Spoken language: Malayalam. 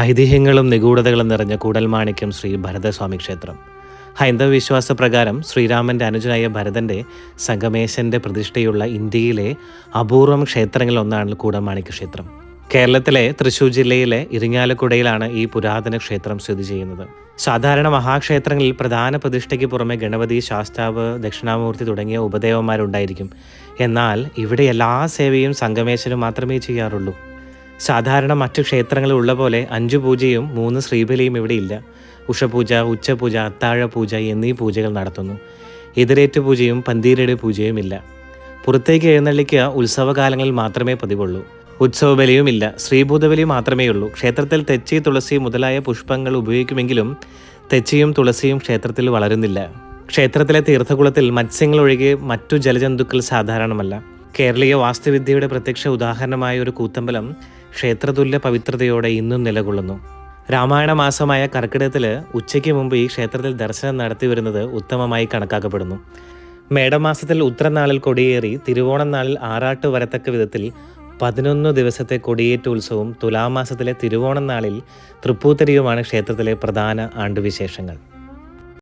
ഐതിഹ്യങ്ങളും നിഗൂഢതകളും നിറഞ്ഞ കൂടൽമാണിക്യം ശ്രീ ഭരതസ്വാമി ക്ഷേത്രം. ഹൈന്ദവ വിശ്വാസ പ്രകാരം ശ്രീരാമന്റെ അനുജനായ ഭരതന്റെ സംഗമേശന്റെ പ്രതിഷ്ഠയുള്ള ഇന്ത്യയിലെ അപൂർവം ക്ഷേത്രങ്ങളിലൊന്നാണ് കൂടൽമാണിക്യ ക്ഷേത്രം. കേരളത്തിലെ തൃശൂർ ജില്ലയിലെ ഇരിങ്ങാലക്കുടയിലാണ് ഈ പുരാതന ക്ഷേത്രം സ്ഥിതി ചെയ്യുന്നത്. സാധാരണ മഹാക്ഷേത്രങ്ങളിൽ പ്രധാന പ്രതിഷ്ഠയ്ക്ക് പുറമെ ഗണപതി ശാസ്താവ് ദക്ഷിണാമൂർത്തി തുടങ്ങിയ ഉപദേവന്മാരുണ്ടായിരിക്കും. എന്നാൽ ഇവിടെ എല്ലാ സേവയും സംഗമേശനും മാത്രമേ ചെയ്യാറുള്ളൂ. സാധാരണ മറ്റു ക്ഷേത്രങ്ങളിൽ ഉള്ള പോലെ അഞ്ചു പൂജയും മൂന്ന് ശ്രീബലിയും ഇവിടെ ഇല്ല. ഉഷപൂജ ഉച്ചപൂജ അത്താഴ പൂജ എന്നീ പൂജകൾ നടത്തുന്നു. എതിരേറ്റ് പൂജയും പന്തീരയുടെ പൂജയും ഇല്ല. പുറത്തേക്ക് എഴുന്നള്ളിക്കുക ഉത്സവകാലങ്ങളിൽ മാത്രമേ പതിവുള്ളൂ. ഉത്സവബലിയും ഇല്ല ശ്രീഭൂതബലി മാത്രമേ ഉള്ളൂ. ക്ഷേത്രത്തിൽ തെച്ചി തുളസി മുതലായ പുഷ്പങ്ങൾ ഉപയോഗിക്കുമെങ്കിലും തെച്ചിയും തുളസിയും ക്ഷേത്രത്തിൽ വളരുന്നില്ല. ക്ഷേത്രത്തിലെ തീർത്ഥകുളത്തിൽ മത്സ്യങ്ങൾ ഒഴികെ മറ്റു ജലജന്തുക്കൾ സാധാരണമല്ല. കേരളീയ വാസ്തുവിദ്യയുടെ പ്രത്യക്ഷ ഉദാഹരണമായ ഒരു കൂത്തമ്പലം ക്ഷേത്രതുല്യ പവിത്രതയോടെ ഇന്നും നിലകൊള്ളുന്നു. രാമായണ മാസമായ കർക്കിടകത്തിൽ ഉച്ചയ്ക്ക് മുമ്പ് ഈ ക്ഷേത്രത്തിൽ ദർശനം നടത്തി വരുന്നത് ഉത്തമമായി കണക്കാക്കപ്പെടുന്നു. മേടമാസത്തിൽ ഉത്രനാളിൽ കൊടിയേറി തിരുവോണം നാളിൽ ആറാട്ട് വരത്തക്ക വിധത്തിൽ പതിനൊന്ന് ദിവസത്തെ കൊടിയേറ്റ ഉത്സവവും തുലാമാസത്തിലെ തിരുവോണം നാളിൽ തൃപ്പൂത്തരിയുമാണ് ക്ഷേത്രത്തിലെ പ്രധാന ആണ്ടുവിശേഷങ്ങൾ.